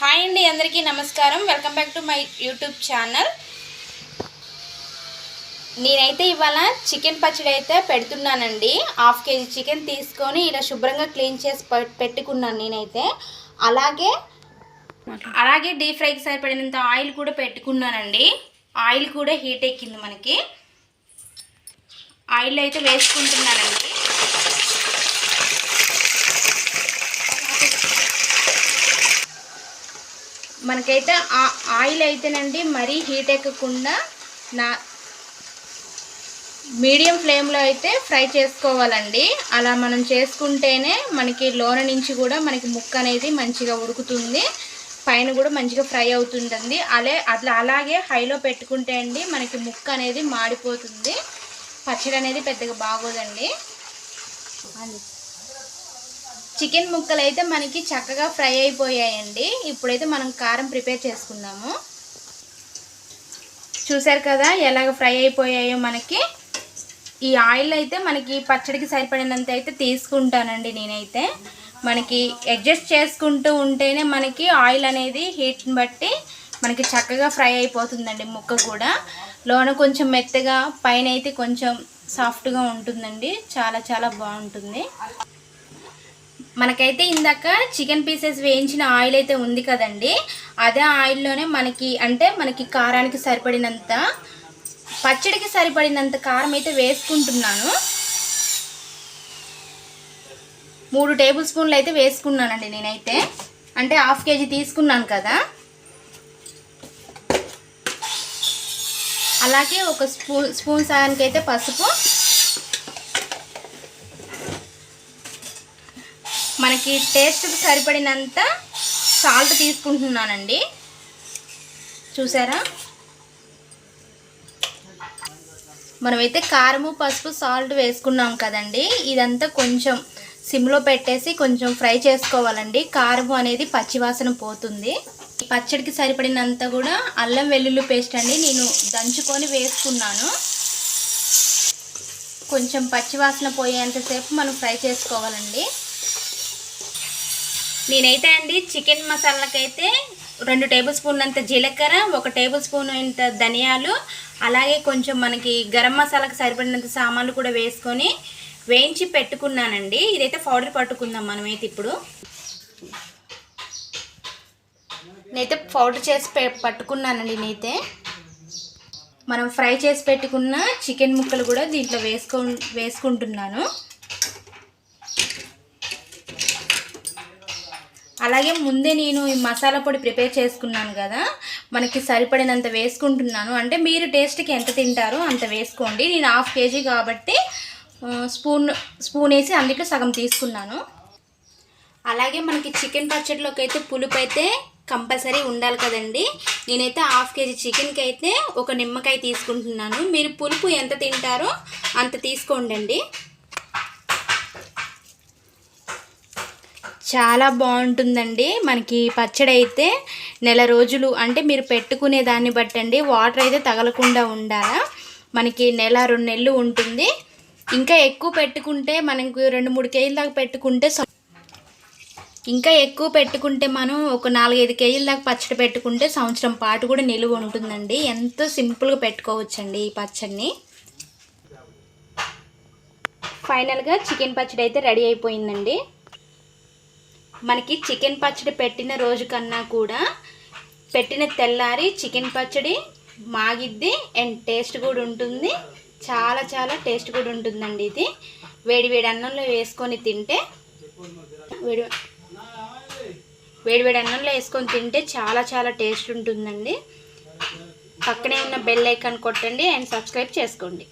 Hi అండి అందరికీ నమస్కారం. Welcome back to my YouTube channel. నేనైతే ఇవాళ చికెన్ పచ్చడి అయితే పెడుతున్నానండి. హాఫ్ కేజీ చికెన్ తీసుకొని ఇలా శుభ్రంగా క్లీన్ చేసి పె- పెట్టుకున్నాను నేనైతే. అలాగే అలాగే డీప్ ఫ్రైకి సరిపడినంత ఆయిల్ కూడా పెట్టుకున్నానండి. ఆయిల్ కూడా హీట్ ఎక్కింది మనకి. ఆయిల్ అయితే వేసుకుంటున్నానండి. మనకైతే ఆ ఆయిల్ అయితేనండి మరీ హీట్ ఎక్కకుండా నా మీడియం ఫ్లేమ్లో అయితే ఫ్రై చేసుకోవాలండి. అలా మనం చేసుకుంటేనే మనకి లోన నుంచి కూడా మనకి ముక్క అనేది మంచిగా ఉడుకుతుంది. పైన కూడా మంచిగా ఫ్రై అవుతుందండి. అలే అట్లా అలాగే హైలో పెట్టుకుంటే అండి మనకి ముక్క అనేది మాడిపోతుంది. పచ్చడి అనేది పెద్దగా బాగోదండి. చికెన్ ముక్కలు అయితే మనకి చక్కగా ఫ్రై అయిపోయాయండి. ఇప్పుడైతే మనం కారం ప్రిపేర్ చేసుకుందాము. చూసారు కదా ఎలాగ ఫ్రై అయిపోయాయో మనకి. ఈ ఆయిల్ అయితే మనకి పచ్చడికి సరిపడినంత అయితే తీసుకుంటానండి నేనైతే. మనకి అడ్జస్ట్ చేసుకుంటూ ఉంటేనే మనకి ఆయిల్ అనేది హీట్ని బట్టి మనకి చక్కగా ఫ్రై అయిపోతుందండి ముక్క కూడా. లోన కొంచెం మెత్తగా పైన అయితే కొంచెం సాఫ్ట్గా ఉంటుందండి. చాలా చాలా బాగుంటుంది. మనకైతే ఇందాక చికెన్ పీసెస్ వేయించిన ఆయిల్ అయితే ఉంది కదండి. అదే ఆయిల్లోనే మనకి అంటే మనకి కారానికి సరిపడినంత పచ్చడికి సరిపడినంత కారం అయితే వేసుకుంటున్నాను. మూడు టేబుల్ స్పూన్లు అయితే వేసుకున్నానండి నేనైతే. అంటే హాఫ్ కేజీ తీసుకున్నాను కదా. అలాగే ఒక స్పూన్ స్పూన్ సగానికి అయితే పసుపు మనకి టేస్ట్కి సరిపడినంత సాల్ట్ తీసుకుంటున్నానండి. చూసారా? మనమైతే కారము పసుపు సాల్ట్ వేసుకున్నాం కదండి. ఇదంతా కొంచెం సిమ్లో పెట్టేసి కొంచెం ఫ్రై చేసుకోవాలండి. కారము అనేది పచ్చివాసన పోతుంది. పచ్చడికి సరిపడినంత కూడా అల్లం వెల్లుల్లి పేస్ట్ అండి నేను దంచుకొని వేసుకున్నాను. కొంచెం పచ్చివాసన పోయేంతసేపు మనం ఫ్రై చేసుకోవాలండి. నేనైతే అండి చికెన్ మసాలాకైతే రెండు టేబుల్ స్పూన్ అంత జీలకర్ర ఒక టేబుల్ స్పూన్ ఇంత ధనియాలు అలాగే కొంచెం మనకి గరం మసాలాకి సరిపడినంత సామాన్లు కూడా వేసుకొని వేయించి పెట్టుకున్నానండి. ఇదైతే పౌడర్ పట్టుకుందాం మనమైతే ఇప్పుడు. నేనైతే పౌడర్ చేసి పె పట్టుకున్నానండి నేనైతే. మనం ఫ్రై చేసి పెట్టుకున్న చికెన్ ముక్కలు కూడా దీంట్లో వేసుకో వేసుకుంటున్నాను. అలాగే ముందే నేను ఈ మసాలా పొడి ప్రిపేర్ చేసుకున్నాను కదా మనకి సరిపడినంత వేసుకుంటున్నాను. అంటే మీరు టేస్ట్కి ఎంత తింటారో అంత వేసుకోండి. నేను హాఫ్ కేజీ కాబట్టి స్పూన్ స్పూన్ వేసి అందులో సగం తీసుకున్నాను. అలాగే మనకి చికెన్ పచ్చడిలోకి అయితే పులుపు అయితే కంపల్సరీ ఉండాలి కదండి. నేనైతే హాఫ్ కేజీ చికెన్కి అయితే ఒక నిమ్మకాయ తీసుకుంటున్నాను. మీరు పులుపు ఎంత తింటారో అంత తీసుకోండి చాలా బాగుంటుందండి. మనకి పచ్చడి అయితే నెల రోజులు అంటే మీరు పెట్టుకునే దాన్ని బట్టండి. వాటర్ అయితే తగలకుండా ఉండాలా. మనకి నెల రెండు నెలలు ఉంటుంది. ఇంకా ఎక్కువ పెట్టుకుంటే మనకు రెండు మూడు కేజీల దాకా పెట్టుకుంటే ఇంకా ఎక్కువ పెట్టుకుంటే మనం ఒక నాలుగైదు కేజీల దాకా పచ్చడి పెట్టుకుంటే సంవత్సరం పాటు కూడా నిలువ ఉంటుందండి. ఎంతో సింపుల్గా పెట్టుకోవచ్చండి ఈ పచ్చడిని. ఫైనల్గా చికెన్ పచ్చడి అయితే రెడీ అయిపోయిందండి. మనకి చికెన్ పచ్చడి పెట్టిన రోజు కన్నా కూడా పెట్టిన తెల్లారి చికెన్ పచ్చడి మాగిద్ది అండ్ టేస్ట్ కూడా ఉంటుంది. చాలా చాలా టేస్ట్ కూడా ఉంటుందండి ఇది. వేడి వేడి అన్నంలో వేసుకొని తింటే వేడి వేడి వేడి అన్నంలో వేసుకొని తింటే చాలా చాలా టేస్ట్ ఉంటుందండి. పక్కనే ఉన్న బెల్ ఐకాన్ కొట్టండి అండ్ సబ్స్క్రైబ్ చేసుకోండి.